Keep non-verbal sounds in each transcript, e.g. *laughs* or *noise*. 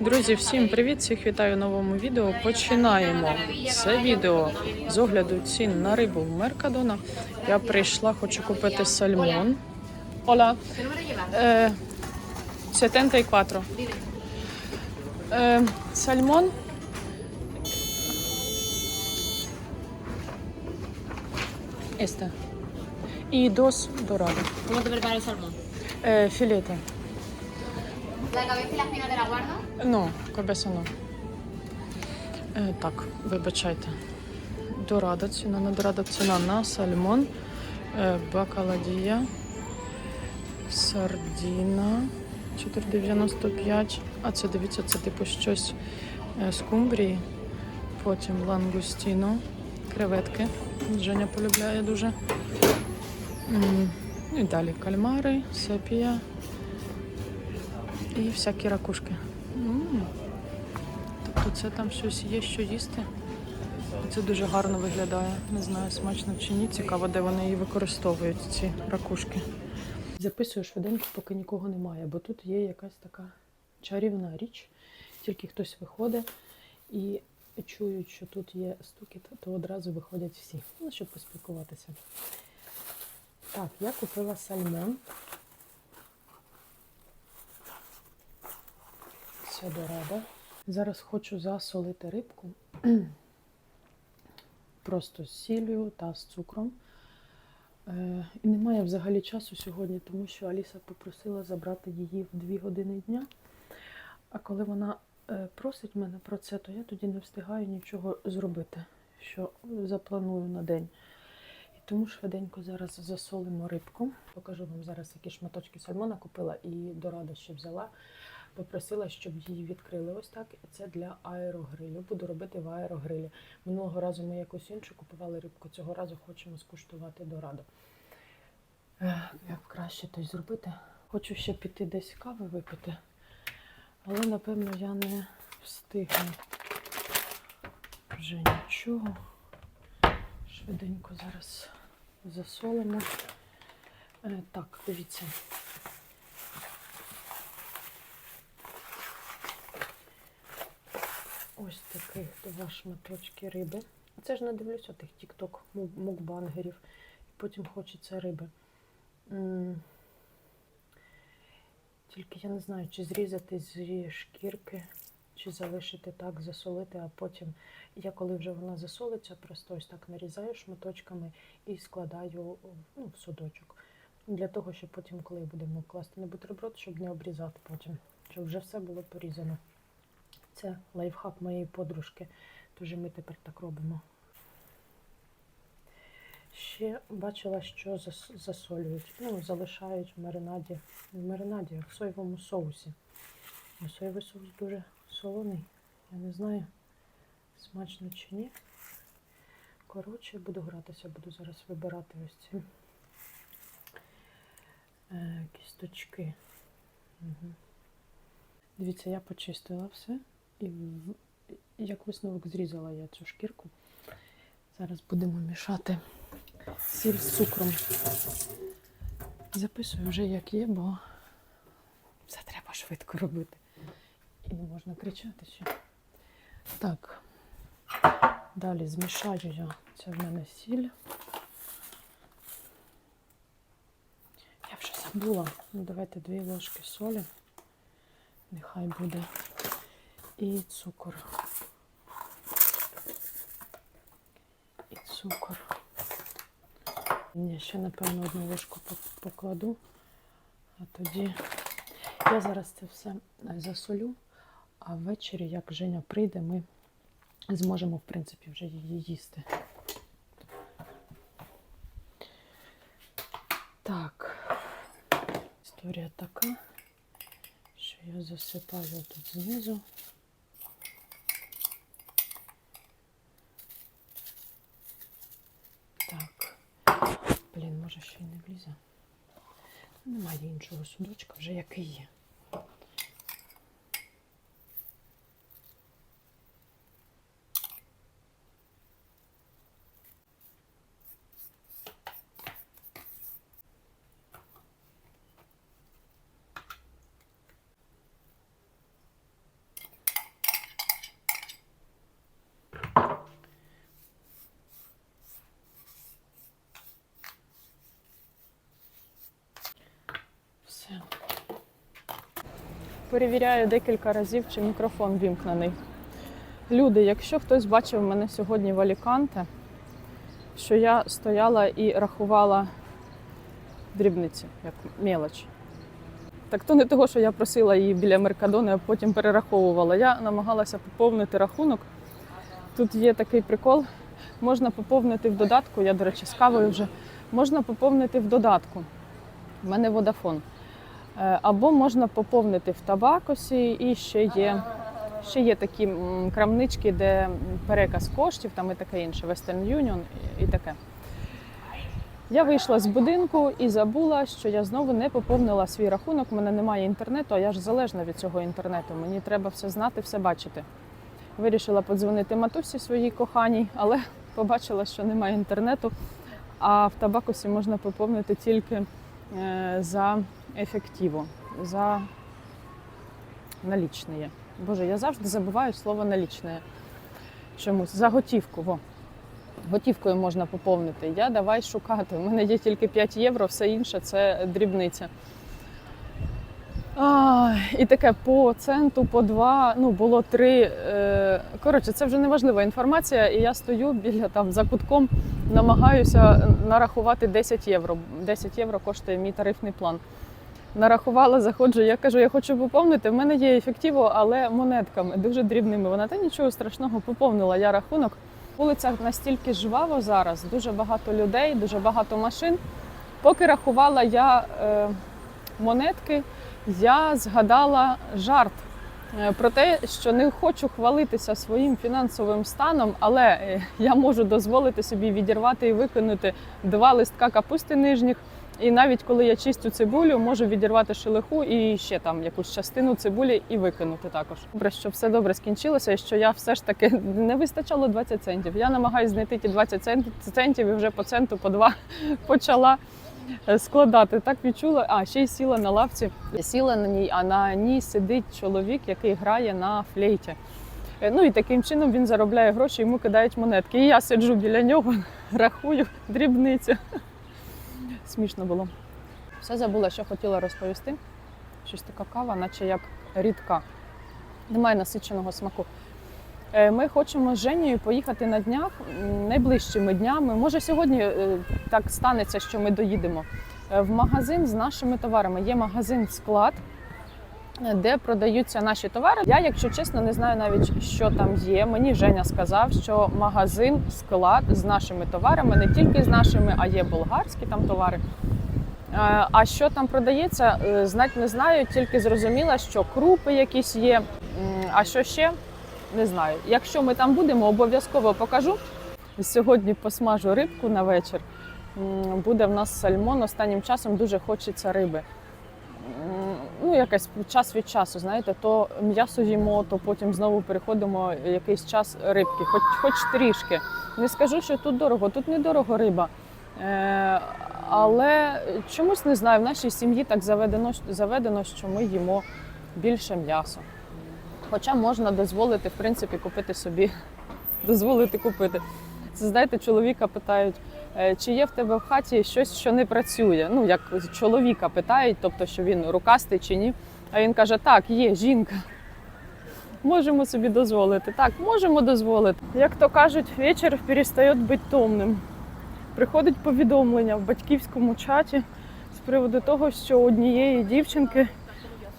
Друзі, всім привіт! Всіх вітаю в новому відео. Починаємо це відео з огляду цін на рибу в Меркадона. Я прийшла, хочу купити сальмон. Ола. Е, 74. Е, сальмон. Este. Y dos dorados. ¿Cómo te prepara el salmón? Eh, filete. La cabeza y la espina te la guardo. Ну, кобеса ну. Е, так, вибачайте. Дорада ціна на дорада ціна на сальмон, е, бакаладія, сардіна 4,95. А це дивіться, це типу щось е, з кумбрії. Потім лангустіно, креветки. Женя полюбляє дуже. І далі кальмари, сепія і всякі ракушки. М. Тобто це там щось є, що їсти. Це дуже гарно виглядає. Не знаю, смачно чи ні. Цікаво, де вони її використовують, ці ракушки. Записую швиденько, поки нікого немає, бо тут є якась така чарівна річ. Тільки хтось виходить і чують, що тут є стукіт, то одразу виходять всі, ну, щоб поспілкуватися. Так, я купила сальмон. Це дорада. Зараз хочу засолити рибку *clears throat* просто з сіллю та з цукром. Е, і немає взагалі часу сьогодні, тому що Аліса попросила забрати її в 2 години дня. А коли вона е, просить мене про це, то я тоді не встигаю нічого зробити, що запланую на день. І тому швиденько зараз засолимо рибку. Покажу вам зараз, які шматочки сальмона купила і дорада ще взяла. Попросила, щоб її відкрили ось так. Це для аерогрилю. Буду робити в аерогрилі. Минулого разу ми якусь іншу купували рибку. Цього разу хочемо скуштувати дораду. Як краще то зробити? Хочу ще піти десь кави випити, але напевно я не встигну вже нічого. Швиденько зараз засолимо. Е, Так, дивіться. Ось таких два шматочки риби. Це ж не дивлюся тих тік-ток мукбангерів. І потім хочеться риби. Тільки я не знаю, чи зрізати зі шкірки, чи залишити так, засолити, а потім я коли вже вона засолиться, просто ось так нарізаю шматочками і складаю ну, в судочок. Для того, щоб потім, коли будемо класти на бутерброд, щоб не обрізати потім, щоб вже все було порізано. Це лайфхак моєї подружки, тож ми тепер так робимо. Ще бачила, що засолюють, ну, залишають в маринаді, в маринаді, в соєвому соусі. А соєвий соус дуже солоний. Я не знаю, смачно чи ні. Коротше, буду гратися, буду зараз вибирати ось ці е, кісточки. Угу. Дивіться, я почистила все. І як висновок зрізала я цю шкірку. Зараз будемо мішати сіль з цукром. Записую вже як є, бо все треба швидко робити. І не можна кричати ще. Так. Далі змішаю я. Це в мене сіль. Я вже забула. Ну, давайте дві ложки солі. Нехай буде. І цукор. І цукор. Ні, ще, напевно, одну ложку покладу. А тоді я зараз це все е, засолю, а ввечері, як Женя прийде, ми зможемо, в принципі, вже її їсти. Так, історія така, що я засипаю тут знизу. Так. Блін, може ще й не влізе. Немає іншого судочка, вже який є. Перевіряю декілька разів, чи мікрофон вімкнений. Люди, якщо хтось бачив мене сьогодні в Аліканте, що я стояла і рахувала дрібниці, як мелоч. Так то не того, що я просила її біля Меркадони, а потім перераховувала. Я намагалася поповнити рахунок. Тут є такий прикол. Можна поповнити в додатку. Я, до речі, з кавою вже можна поповнити в додатку. У мене водафон. Е, Або можна поповнити в табакосі і ще є. Ще є такі крамнички, де переказ коштів, там і таке інше, Western Union і- таке. Я вийшла з будинку і забула, що я знову не поповнила свій рахунок. У мене немає інтернету, а я ж залежна від цього інтернету. Мені треба все знати, все бачити. Вирішила подзвонити матусі своїй коханій, але побачила, що немає інтернету, а в табакусі можна поповнити тільки е, за ефективо, за налічне. Боже, я завжди забуваю слово налічне. Чомусь за готівку. Во. Готівкою можна поповнити. Я давай шукати. У мене є тільки 5 євро, все інше це дрібниця. А, і таке по центу, по два, ну було три. Е, коротше, це вже не важлива інформація, і я стою біля там за кутком, намагаюся нарахувати 10 євро. 10 євро коштує мій тарифний план. Нарахувала, заходжу, я кажу, я хочу поповнити. В мене є ефективо, але монетками, дуже дрібними. Вона та нічого страшного поповнила. Я рахунок. Вулиця настільки жваво зараз, дуже багато людей, дуже багато машин. Поки рахувала я е, монетки, я згадала жарт е, про те, що не хочу хвалитися своїм фінансовим станом, але е, я можу дозволити собі відірвати і викинути два листка капусти нижніх. І навіть коли я чистю цибулю, можу відірвати шелеху і ще там якусь частину цибулі і викинути також. Добре, що все добре скінчилося, і що я все ж таки *laughs* не вистачало 20 центів. Я намагаюся знайти ті 20 цент- центів і вже по центу, по два *laughs* почала е, складати. Так відчула. А ще й сіла на лавці. Сіла на ній, а на ній сидить чоловік, який грає на флейті. Е, Ну і таким чином він заробляє гроші, йому кидають монетки. І я сиджу біля нього, *laughs* рахую дрібниці. Смішно було. Все забула, що хотіла розповісти. Щось така кава, наче як рідка. Немає насиченого смаку. Е, Ми хочемо з Женєю поїхати на днях найближчими днями. Може, сьогодні е, так станеться, що ми доїдемо е, в магазин з нашими товарами. Є магазин склад, де продаються наші товари. Я, якщо чесно, не знаю навіть, що там є. Мені Женя сказав, що магазин склад з нашими товарами, не тільки з нашими, а є болгарські там товари. Е, А що там продається, е, знать не знаю, тільки зрозуміла, що крупи якісь є. А що ще не знаю. Якщо ми там будемо, обов'язково покажу. Сьогодні посмажу рибку на вечір. Буде в нас сальмон. Останнім часом дуже хочеться риби. Ну, якась час від часу, знаєте, то м'ясо їмо, то потім знову переходимо якийсь час рибки, хоч, хоч трішки. Не скажу, що тут дорого, тут недорого риба. Е, але чомусь не знаю, в нашій сім'ї так заведено, заведено, що ми їмо більше м'яса. Хоча можна дозволити, в принципі, купити собі, *laughs* дозволити купити. Це знаєте, чоловіка питають, чи є в тебе в хаті щось, що не працює. Ну, як чоловіка питають, тобто, що він рукастий чи ні. А він каже: так, є жінка. Можемо собі дозволити. Так, можемо дозволити. Як то кажуть, вечір перестає бути томним. Приходить повідомлення в батьківському чаті з приводу того, що однієї дівчинки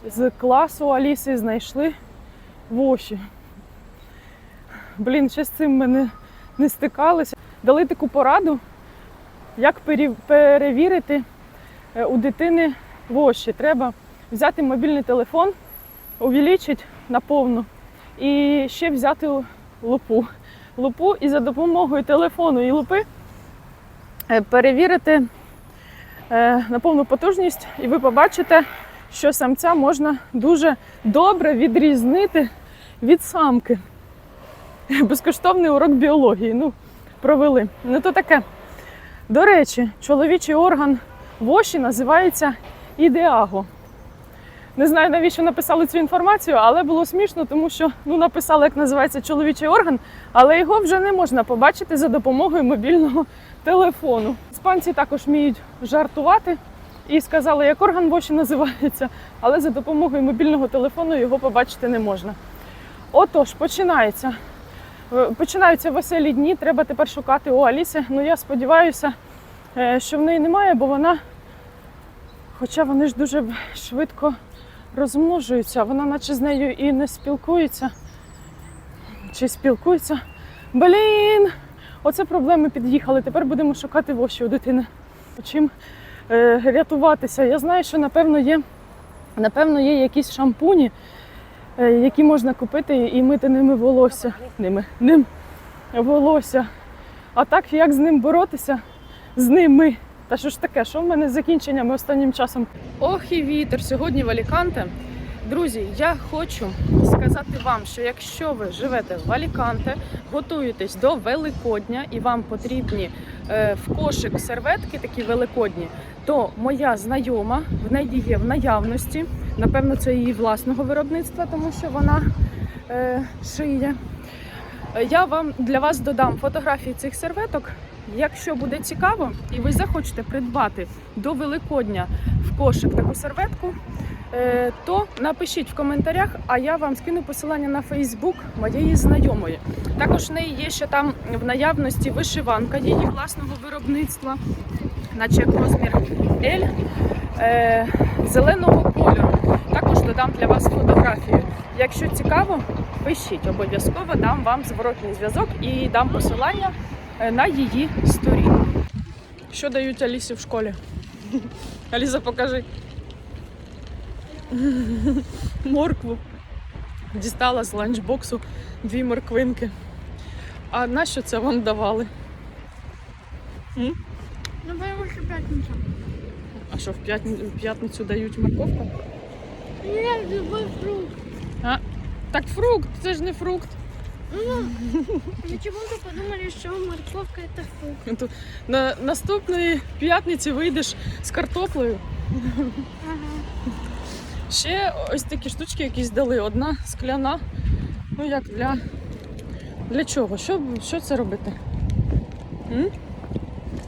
з класу Аліси знайшли воші. Блін, ще з цим ми не, не стикалися. Дали таку пораду, як перевірити е, у дитини воші. Треба взяти мобільний телефон, увеличити на повну і ще взяти лупу. Лупу і за допомогою телефону і лупи е, перевірити е, на повну потужність, і ви побачите, що самця можна дуже добре відрізнити від самки. Безкоштовний урок біології. Ну, провели. Ну то таке. До речі, чоловічий орган воші називається ідеаго. Не знаю, навіщо написали цю інформацію, але було смішно, тому що ну, написали, як називається чоловічий орган, але його вже не можна побачити за допомогою мобільного телефону. Іспанці також вміють жартувати і сказали, як орган воші називається, але за допомогою мобільного телефону його побачити не можна. Отож, починається. Е, Починаються веселі дні, треба тепер шукати у Аліси. Ну я сподіваюся, е, що в неї немає, бо вона, хоча вони ж дуже швидко розмножуються, вона наче з нею і не спілкується. Чи спілкується. Блін! Оце проблеми під'їхали. Тепер будемо шукати воші у дитини. Чим е, рятуватися? Я знаю, що напевно є, напевно, є якісь шампуні, які можна купити і мити ними волосся. Ними, ним волосся. А так, як з ним боротися? З ними. Та що ж таке? Що в мене з закінченнями останнім часом? Ох і вітер сьогодні в Аліканте. Друзі, я хочу сказати вам, що якщо ви живете в Аліканте, готуєтесь до Великодня і вам потрібні е, в кошик серветки такі великодні, то моя знайома в неї є в наявності. Напевно, це її власного виробництва, тому що вона е, шиє. Я вам для вас додам фотографії цих серветок. Якщо буде цікаво і ви захочете придбати до Великодня в кошик таку серветку, е, то напишіть в коментарях, а я вам скину посилання на Фейсбук моєї знайомої. Також в неї є ще там в наявності вишиванка її власного виробництва, наче як розмір L е, зеленого кольору. Додам для вас фотографію. Якщо цікаво, пишіть обов'язково дам вам зворотний зв'язок і дам посилання е, на її сторінку. Що дають Алісі в школі? *laughs* Аліса, покажи. *laughs* Моркву. Дістала з ланчбоксу дві морквинки. А на що це вам давали? М? Ну, потому что пятница. А що в п'ятницю дають морковку? Нет, любой фрукт. Так фрукт, це ж не фрукт. Почему-то подумали, что морковка это фрукт. Ту- На наступної п'ятниці вийдеш з картоплею. Ага. Ще ось такі штучки якісь дали. Одна скляна. Ну як для. Для чого? Що, що це робити? М?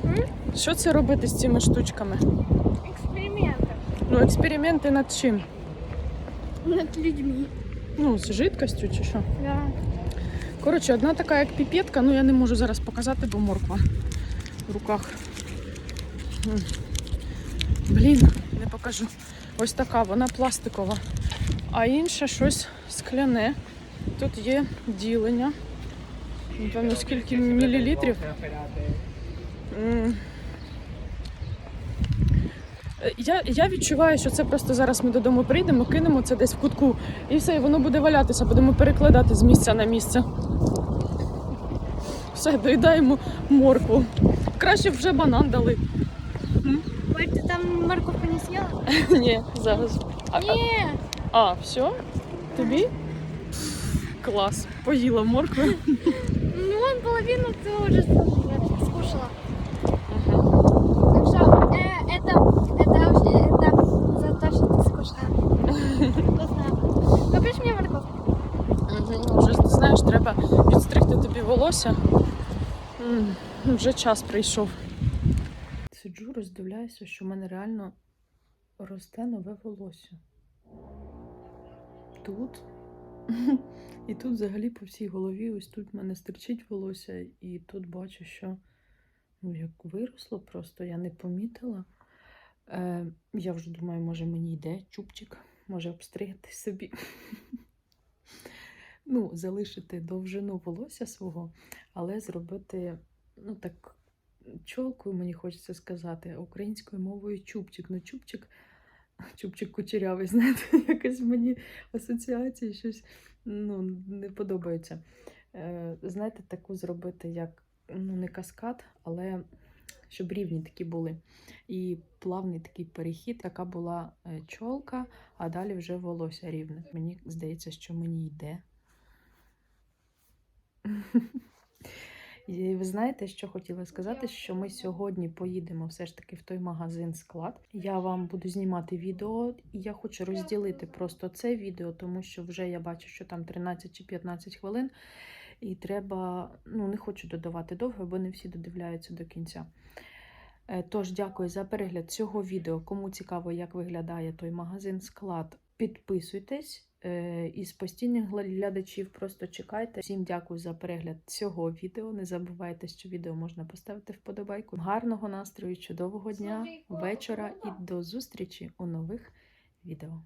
М? Що це робити з цими штучками? Эксперименты Ну, експерименти над чим? Над людьми. Ну, з жидкостю чи що? Да. Коротше, одна така як піпетка, ну я не можу зараз показати, бо морква в руках. Блін, не покажу. Ось така, вона пластикова. А інше щось скляне. Тут є ділення. Напевно, скільки мілілітрів. М. Е, Я, я відчуваю, що це просто зараз ми додому прийдемо, кинемо це десь в кутку, і все, і воно буде валятися, будемо перекладати з місця на місце. Все, доїдаємо моркву. Краще б вже банан дали. Ой, ты там морковку не съела? Ні, зараз. А, а, Не. а, все? Тобі? Клас. Поїла моркви. Ну, он половину ты уже скушала. Ага. Так что э, это, Вкусно. Купишь мне морковку? Вже знаєш, треба підстригти тобі волосся. Вже час прийшов. Сиджу, роздивляюся, що в мене реально росте нове волосся. Тут. *laughs* І тут взагалі по всій голові, ось тут в мене стирчить волосся, і тут бачу, що ну, як виросло, просто я не помітила. Е, я вже думаю, може мені йде чубчик, може обстригти собі. ну, залишити довжину волосся свого, але зробити, ну так, чолкою мені хочеться сказати, українською мовою чубчик. Ну, чубчик, чубчик кучерявий, *laughs* знаєте, якось мені асоціації щось ну, не подобається. Е, знаєте, таку зробити, як ну, не каскад, але щоб рівні такі були. І плавний такий перехід, така була е, чолка, а далі вже волосся рівне. Мені здається, що мені йде. *laughs* І ви знаєте, що хотіла сказати, що ми сьогодні поїдемо все ж таки в той магазин склад. Я вам буду знімати відео, і я хочу розділити просто це відео, тому що вже я бачу, що там 13 чи 15 хвилин, і треба, ну не хочу додавати довго, бо не всі додивляються до кінця. Е, Тож дякую за перегляд цього відео. Кому цікаво, як виглядає той магазин склад, підписуйтесь. Е, Із постійних глядачів просто чекайте. Всім дякую за перегляд цього відео. Не забувайте, що відео можна поставити вподобайку. Гарного настрою, чудового дня, вечора і до зустрічі у нових відео.